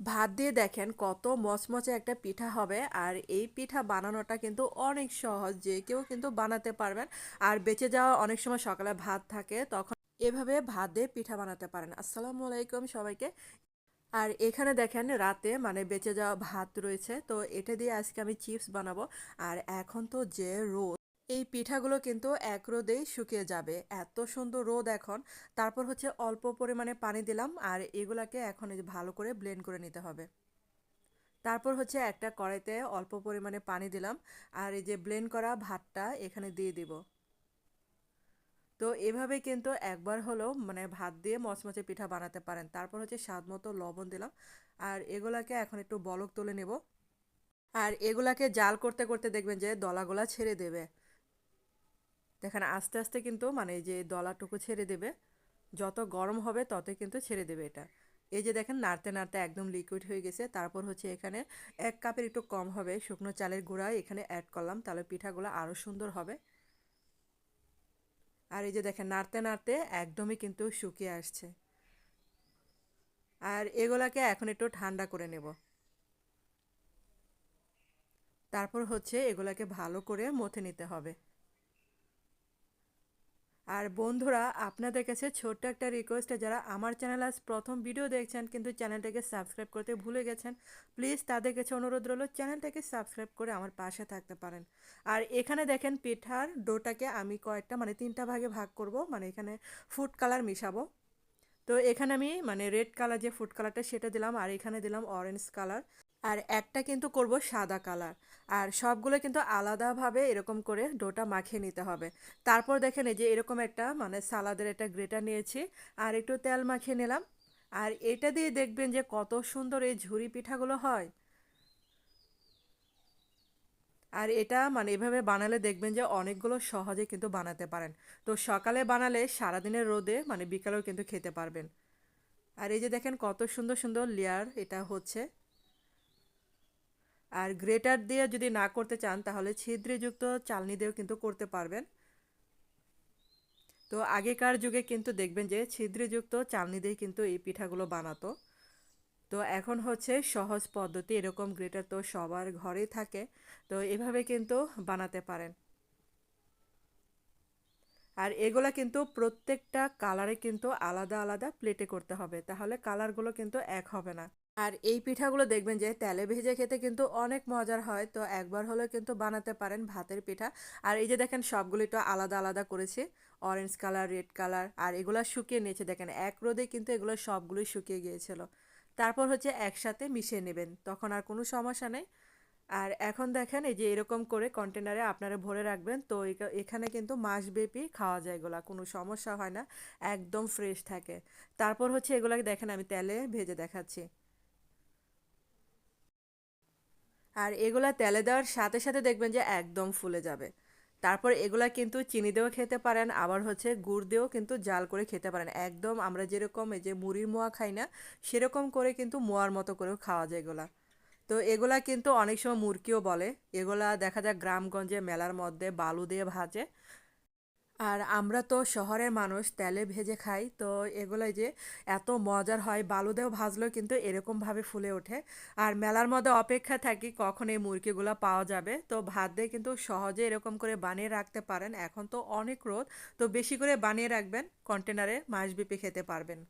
ভাত দিয়ে দেখেন কত মচমচে একটা পিঠা হবে। আর এই পিঠা বানানোটা কিন্তু অনেক সহজ, যে কেউ কিন্তু বানাতে পারবেন। আর বেঁচে যাওয়া অনেক সময় সকালে ভাত থাকে, তখন এভাবে ভাত দিয়ে পিঠা বানাতে পারেন। আসসালামু আলাইকুম সবাইকে। আর এখানে দেখেন রাতে মানে বেঁচে যাওয়া ভাত রয়েছে, তো এটা দিয়ে আজকে আমি চিপস বানাবো। আর এখন তো যে রোদ এই পিঠাগুলো কিন্তু এক রোদেই শুকিয়ে যাবে। এত সুন্দর রোদ এখন। তারপর হচ্ছে অল্প পরিমাণে পানি দিলাম আর এগুলাকে এখন ভালো করে ব্লেন্ড করে নিতে হবে। তারপর হচ্ছে একটা কড়াইতে অল্প পরিমাণে পানি দিলাম আর এই যে ব্লেন্ড করা ভাতটা এখানে দিয়ে দিব। তো এভাবে কিন্তু একবার হলেও মানে ভাত দিয়ে মচমচে পিঠা বানাতে পারেন। তারপর হচ্ছে স্বাদ মতো লবণ দিলাম আর এগুলাকে এখন একটু বলক তুলে নেব। আর এগুলাকে জাল করতে করতে দেখবেন যে দলাগুলা ছেড়ে দেবে। দেখেন, আস্তে আস্তে কিন্তু মানে যে দলাটুকু ছেড়ে দেবে। যত গরম হবে ততই কিন্তু ছেড়ে দেবে এটা। এই যে দেখেন, নাড়তে নাড়তে একদম লিকুইড হয়ে গেছে। তারপর হচ্ছে এখানে এক কাপের একটু কম হবে। শুকনো চালের গুঁড়া এখানে অ্যাড করলাম। তাহলে পিঠাগুলো আরও সুন্দর হবে। আর এই যে দেখেন, নাড়তে নাড়তে একদমই কিন্তু শুকিয়ে আসছে। আর এগুলাকে এখন একটু ঠান্ডা করে নেব। তারপর হচ্ছে এগুলাকে ভালো করে মথে নিতে হবে। আর বন্ধুরা, আপনাদের কাছে ছোট্ট একটা রিকোয়েস্টে যারা আমার চ্যানেল আজ প্রথম ভিডিও দেখছেন, কিন্তু চ্যানেলটাকে সাবস্ক্রাইব করতে ভুলে গেছেন প্লিজ তাদের কাছে অনুরোধ রইল চ্যানেলটাকে সাবস্ক্রাইব করে আমার পাশে থাকতে পারেন। আর এখানে দেখেন পিঠার ডোটাকে আমি কয়েকটা মানে তিনটা ভাগে ভাগ করব মানে এখানে ফুড কালার মিশাবো। তো এখানে আমি মানে রেড কালার যে ফুড কালারটা সেটা দিলাম, আর এখানে দিলাম অরেঞ্জ কালার আর একটা কিন্তু করব সাদা কালার। আর সবগুলো কিন্তু আলাদাভাবে এরকম করে ডোটা মাখিয়ে নিতে হবে। তারপর দেখেন এই যে এরকম একটা মানে সালাদের একটা গ্রেটার নিয়েছি, আর একটু তেল মাখিয়ে নিলাম। আর এটা দিয়ে দেখবেন যে কত সুন্দর এই ঝুরি পিঠাগুলো হয়। আর এটা মানে এভাবে বানালে দেখবেন যে অনেকগুলো সহজে কিন্তু বানাতে পারেন। তো সকালে বানালে সারাদিনের রোদে মানে বিকালেও কিন্তু খেতে পারবেন। আর এই যে দেখেন কত সুন্দর সুন্দর লেয়ার এটা হচ্ছে। আর গ্রেটার দিয়ে যদি না করতে চান, তাহলে ছিদ্রযুক্ত চালনি দিয়েও কিন্তু করতে পারবেন। তো আগেকার যুগে কিন্তু দেখবেন যে ছিদ্রযুক্ত চালনি দিয়ে কিন্তু এই পিঠাগুলো বানাতো। তো এখন হচ্ছে সহজ পদ্ধতি, এরকম গ্রেটার তো সবার ঘরেই থাকে। তো এভাবে কিন্তু বানাতে পারেন। আর এগুলা কিন্তু প্রত্যেকটা কালারে কিন্তু আলাদা আলাদা প্লেটে করতে হবে, তাহলে কালারগুলো কিন্তু এক হবে না। আর এই পিঠাগুলো দেখবেন যে তেলে ভেজে খেতে কিন্তু অনেক মজার হয়। তো একবার হলেও কিন্তু বানাতে পারেন ভাতের পিঠা। আর এই যে দেখেন সবগুলো একটু আলাদা আলাদা করেছি। অরেঞ্জ কালার রেড কালার আর এগুলো শুকিয়ে নিয়েছে। দেখেন এক রোদে কিন্তু এগুলো সবগুলোই শুকিয়ে গিয়েছিল। তারপর হচ্ছে একসাথে মিশিয়ে নেবেন। তখন আর কোনো সমস্যা নেই। আর এখন দেখেন এই যে এরকম করে কন্টেনারে আপনারা ভরে রাখবেন। তো এখানে কিন্তু মাসব্যাপী খাওয়া যায় এগুলা। কোনো সমস্যা হয় না। একদম ফ্রেশ থাকে। তারপর হচ্ছে এগুলাকে দেখেন আমি তেলে ভেজে দেখাচ্ছি। আর এগুলা তেলে দেওয়ার সাথে সাথে দেখবেন যে একদম ফুলে যাবে। তারপর এগুলা কিন্তু চিনি দিয়েও খেতে পারেন, আবার হচ্ছে গুড় দিয়েও কিন্তু জাল করে খেতে পারেন। একদম আমরা যেরকম এই যে মুড়ির মোয়া খাই না, সেরকম করে কিন্তু মোয়ার মতো করেও খাওয়া যায় এগুলা। তো এগুলা কিন্তু অনেক সময় মুরকিও বলে, এগুলা দেখা যায় গ্রামগঞ্জে মেলার মধ্যে বালু দিয়ে ভাজে। আর আমরা তো শহরের মানুষ, তেলে ভেজে খাই। তো এগুলোই যে এত মজার হয়, বালুদেও ভাজলেও কিন্তু এরকমভাবে ফুলে ওঠে। আর মেলার মধ্যে অপেক্ষা থাকি কখন এই মুরগিগুলো পাওয়া যাবে। তো ভাত দিয়ে কিন্তু সহজে এরকম করে বানিয়ে রাখতে পারেন। এখন তো অনেক রোদ, তো বেশি করে বানিয়ে রাখবেন, কন্টেনারে মাসব্যাপী খেতে পারবেন।